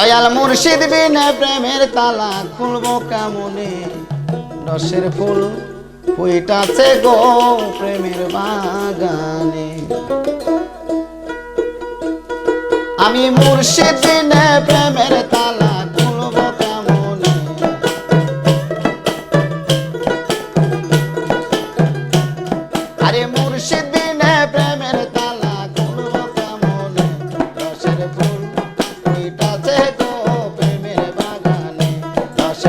দয়াল মুর্শিদ বিন প্রেমের তালা খুলবো কেমনে? রসের ফুল ফুইটাছে গো প্রেমের বাগানে। আমি মুর্শিদ বিন প্রেমের তালা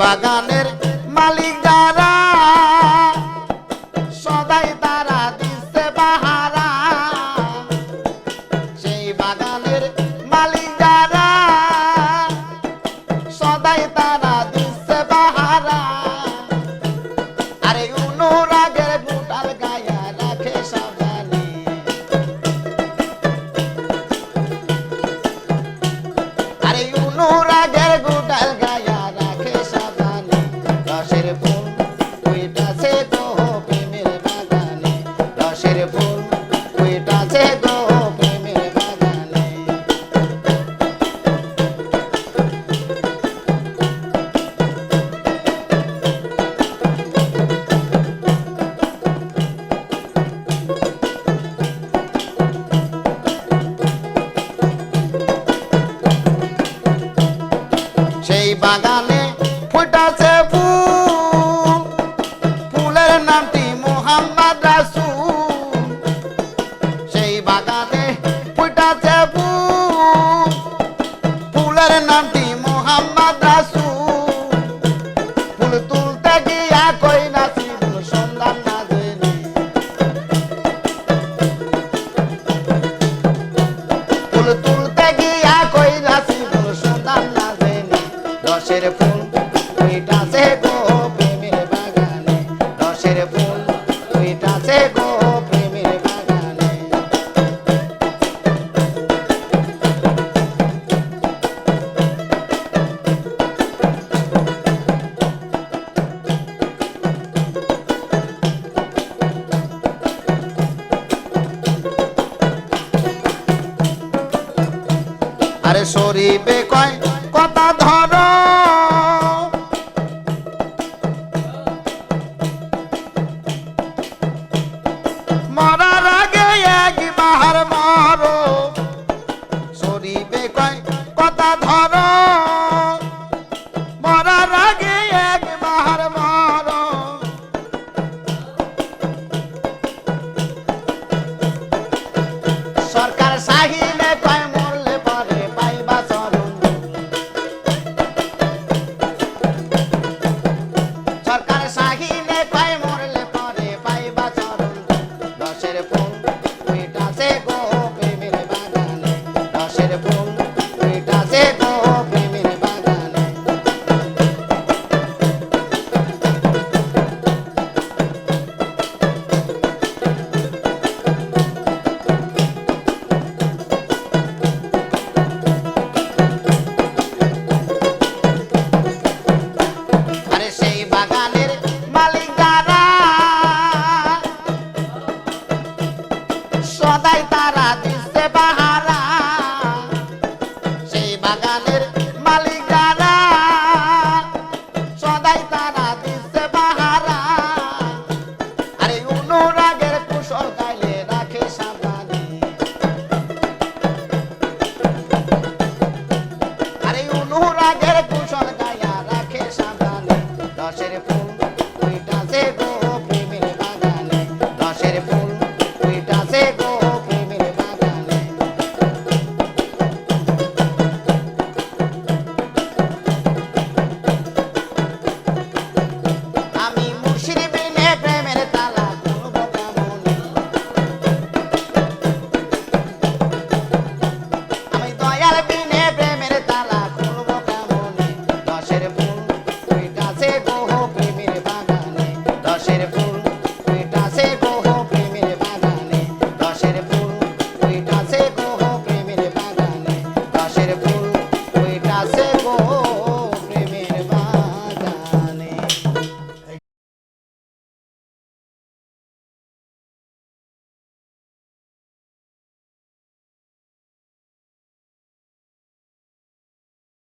বাগান magane শরীফে কয়